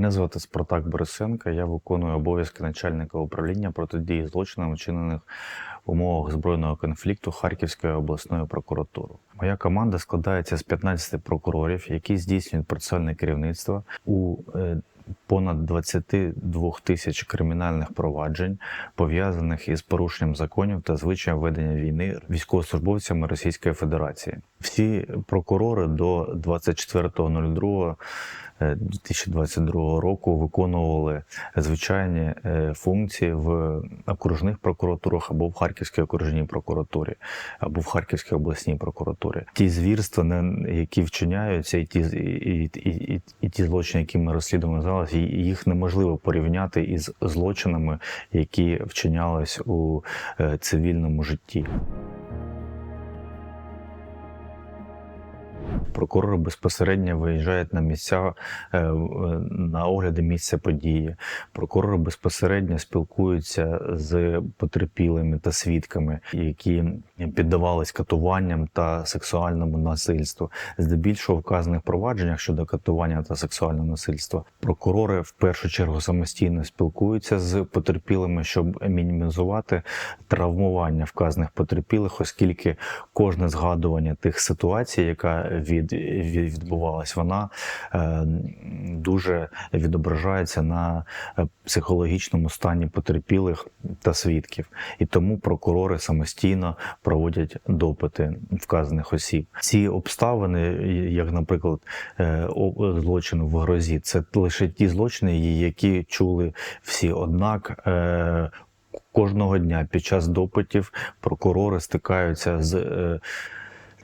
Мене звати Спартак Борисенко. Я виконую обов'язки начальника управління протидії злочинам, вчинених в умовах збройного конфлікту Харківської обласної прокуратури. Моя команда складається з 15 прокурорів, які здійснюють процесуальне керівництво у е, понад 22 тисяч кримінальних проваджень, пов'язаних із порушенням законів та звичаєм ведення війни військовослужбовцями Російської Федерації. Всі прокурори до 24.02 е, 2022 року виконували звичайні е, функції в окружних прокуратурах або в Харківській окружній прокуратурі, або в Харківській обласній прокуратурі. Ті звірства, які вчиняються, і ті, і, і, і, і ті злочини, які ми розслідуємо зараз, і- їх неможливо порівняти із злочинами, які вчинялись у е, цивільному житті. Прокурори безпосередньо виїжджають на місця е, на огляди місця події. Прокурори безпосередньо спілкуються з потерпілими та свідками, які піддавались катуванням та сексуальному насильству. Здебільшого в вказаних провадженнях щодо катування та сексуального насильства прокурори в першу чергу самостійно спілкуються з потерпілими, щоб мінімізувати травмування вказаних потерпілих, оскільки кожне згадування тих ситуацій, яка від, від відбувалась, вона е, дуже відображається на е, психологічному стані потерпілих та свідків, і тому прокурори самостійно проводять допити вказаних осіб. Ці обставини, як, наприклад, е, злочину в грозі, це лише ті злочини, які чули всі. Однак кожного дня під час допитів прокурори стикаються з.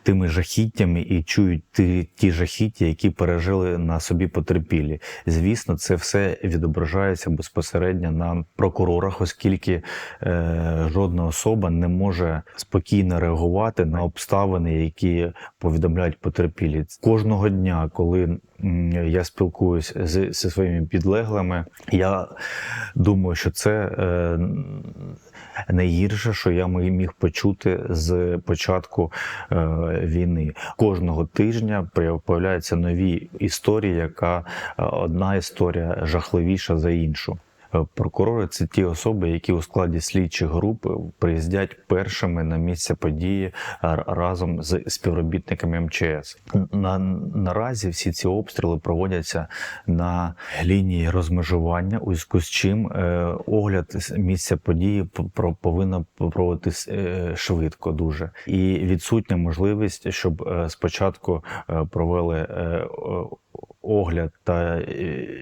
Тими жахіттями і чують ті, ті жахіття, які пережили на собі потерпілі. Звісно, це все відображається безпосередньо на прокурорах, оскільки е, жодна особа не може спокійно реагувати на обставини, які повідомляють потерпілі. Кожного дня, коли я спілкуюсь з, зі своїми підлеглими, я думаю, що це. Е, найгірше, що я міг почути з початку е, війни. Кожного тижня появляються нові історії, яка е, одна історія жахливіша за іншу. Е, Прокурори це ті особи, які у складі слідчих груп приїздять першими на місце події разом з співробітниками МЧС. На, наразі всі ці обстріли проводяться на лінії розмежування, у зв'язку з чим е, огляд місця події про- повинно проводитись е, швидко дуже. І відсутня можливість, щоб е, спочатку е, провели е, огляд та е,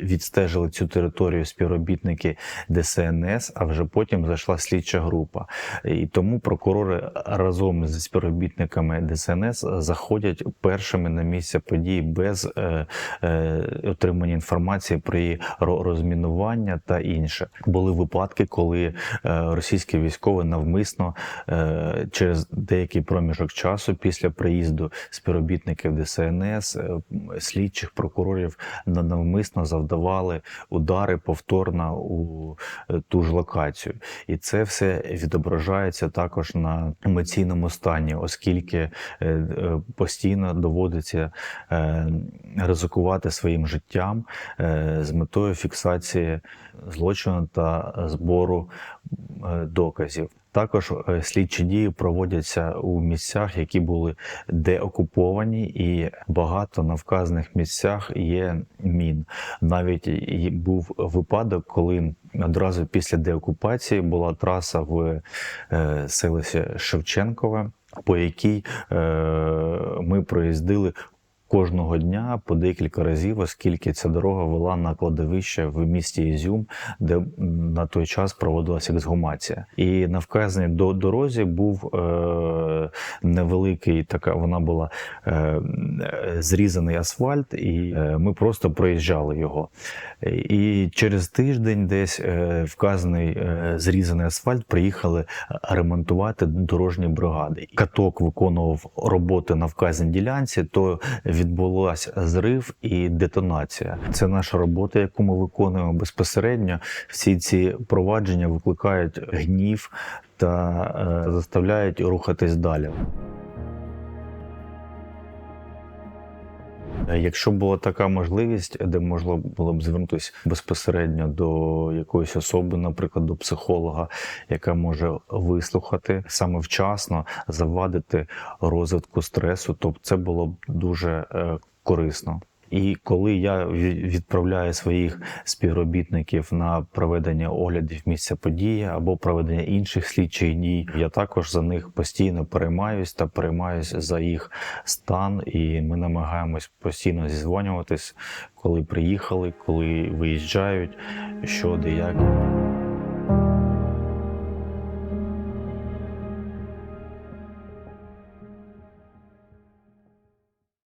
відстежили цю територію співробітники ДСНС, а вже потім зайшла слідча група. І тому прокурори разом з співробітниками ДСНС заходять першими на місце події без е, е, отримання інформації про її розмінування та інше. Були випадки, коли російські військові навмисно через деякий проміжок часу після приїзду співробітників ДСНС, слідчих прокурорів на- навмисно завдавали удари повторно у е, ту ж локацію. І це все відображається також на емоційному стані, оскільки е, е, постійно доводиться ризикувати своїм життям з метою фіксації злочину та збору доказів. Також е, слідчі дії проводяться у місцях, які були деокуповані, і багато на вказаних місцях є мін. Навіть був випадок, коли одразу після деокупації була траса в е, селищі Шевченкове, по якій е, ми проїздили. Кожного дня по декілька разів, оскільки ця дорога вела на кладовище в місті Ізюм, де на той час проводилася ексгумація. І на вказаній до дорозі був е, невеликий така, вона була е, е, зрізаний асфальт, і е, ми просто проїжджали його. І через тиждень десь е, вказаний е, зрізаний асфальт приїхали ремонтувати дорожні бригади. Каток виконував роботи на вказаній ділянці, то відбулася зрив і детонація. Це наша робота, яку ми виконуємо безпосередньо. Всі ці провадження викликають гнів та е, заставляють рухатись далі. Якщо була така можливість, де можна було б звернутися безпосередньо до якоїсь особи, наприклад, до психолога, яка може вислухати саме вчасно, завадити розвитку стресу, то це було б дуже е, корисно. І коли я відправляю своїх співробітників на проведення оглядів місця події або проведення інших слідчих дій, я також за них постійно переймаюсь та переймаюсь за їх стан, і ми намагаємось постійно зізвонюватись, коли приїхали, коли виїжджають, що де як.